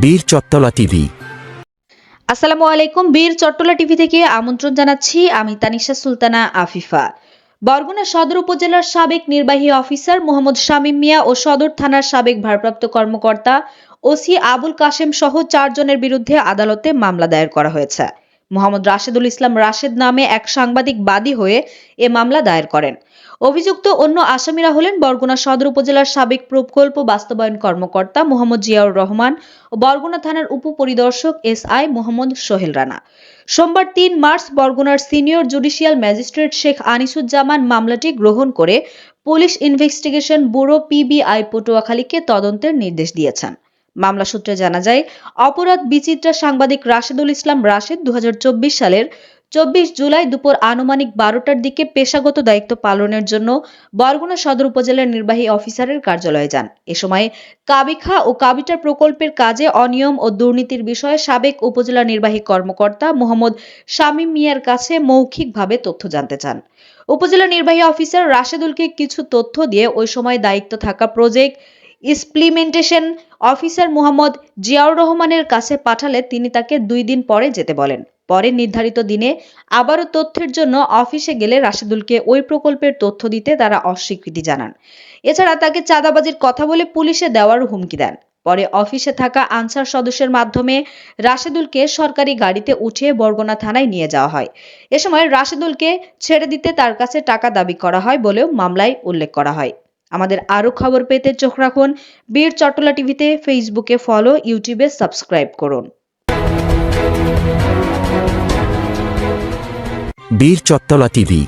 বীর চট্টলা টিভি। আসসালামু আলাইকুম, বীর চট্টলা টিভি থেকে আমন্ত্রণ জানাচ্ছি আমি তানিশা সুলতানা আফিফা। বরগুনা সদর উপজেলার সাবেক নির্বাহী অফিসার মোহাম্মদ শামীম মিয়া ও সদর থানার সাবেক ভারপ্রাপ্ত কর্মকর্তা ওসি আবুল কাশেম সহ চারজনের বিরুদ্ধে আদালতে মামলা দায়ের করা হয়েছে। মোহাম্মদ রাশেদুল ইসলাম রাশেদ নামে এক সাংবাদিক বাদী হয়ে এ মামলা দায়ের করেন। অভিযুক্ত অন্য আসামিরা হলেন বরগুনা সদর উপজেলার সাবেক প্রকল্প বাস্তবায়ন কর্মকর্তা মোহাম্মদ জিয়াউর রহমান ও বরগুনা থানার উপপরিদর্শক এস আই মোহাম্মদ সোহেল রানা। সোমবার তিন মার্চ বরগুনার senior judicial magistrate Sheikh Anisuzzaman মামলাটি গ্রহণ করে পুলিশ ইনভেস্টিগেশন ব্যুরো পিবিআই পটুয়াখালীকে তদন্তের নির্দেশ দিয়েছেন। মামলা সূত্রে জানা যায়, অপরাধ বিচিত্রা সাংবাদিক রাশেদুল ইসলাম রাশেদ দু সালের চব্বিশ জুলাই দুপুর আনুমানিক বারোটার দিকে পেশাগত দায়িত্ব পালনের জন্য বরগুনা সদর উপজেলার নির্বাহী অফিসারের কার্যালয়ে যান। এ সময় কাবিখা ও কাবিটার প্রকল্পের কাজে অনিয়ম ও দুর্নীতির বিষয়ে সাবেক উপজেলা নির্বাহী কর্মকর্তা মোহাম্মদ শামীম মিয়ার কাছে মৌখিকভাবে তথ্য জানতে চান। উপজেলা নির্বাহী অফিসার রাশেদুলকে কিছু তথ্য দিয়ে ওই সময় দায়িত্ব থাকা project implementation officer Mohammad Ziaur রহমানের কাছে পাঠালে তিনি তাকে দুই দিন পরে যেতে বলেন। পরে নির্ধারিত দিনে আবারও তথ্যের জন্য অফিসে গেলে রাশেদুলকে ওই প্রকল্পের তথ্য দিতে তারা অস্বীকৃতি জানান। এছাড়া তাকে চাঁদাবাজির কথা বলে পুলিশে দেওয়ার হুমকি দেন। পরে অফিসে থাকা আনসার সদস্যের মাধ্যমে রাশেদুলকে সরকারি গাড়িতে উঠিয়ে বরগুনা থানায় নিয়ে যাওয়া হয়। এ সময় রাশেদুলকে ছেড়ে দিতে তার কাছে টাকা দাবি করা হয় বলেও মামলায় উল্লেখ করা হয়। আমাদের আরও খবর পেতে চোখ রাখুন। বীর চট্টলা টিভিতে ফেসবুকে ফলো, ইউটিউবে সাবস্ক্রাইব করুন। বীর চট্টলা টিভি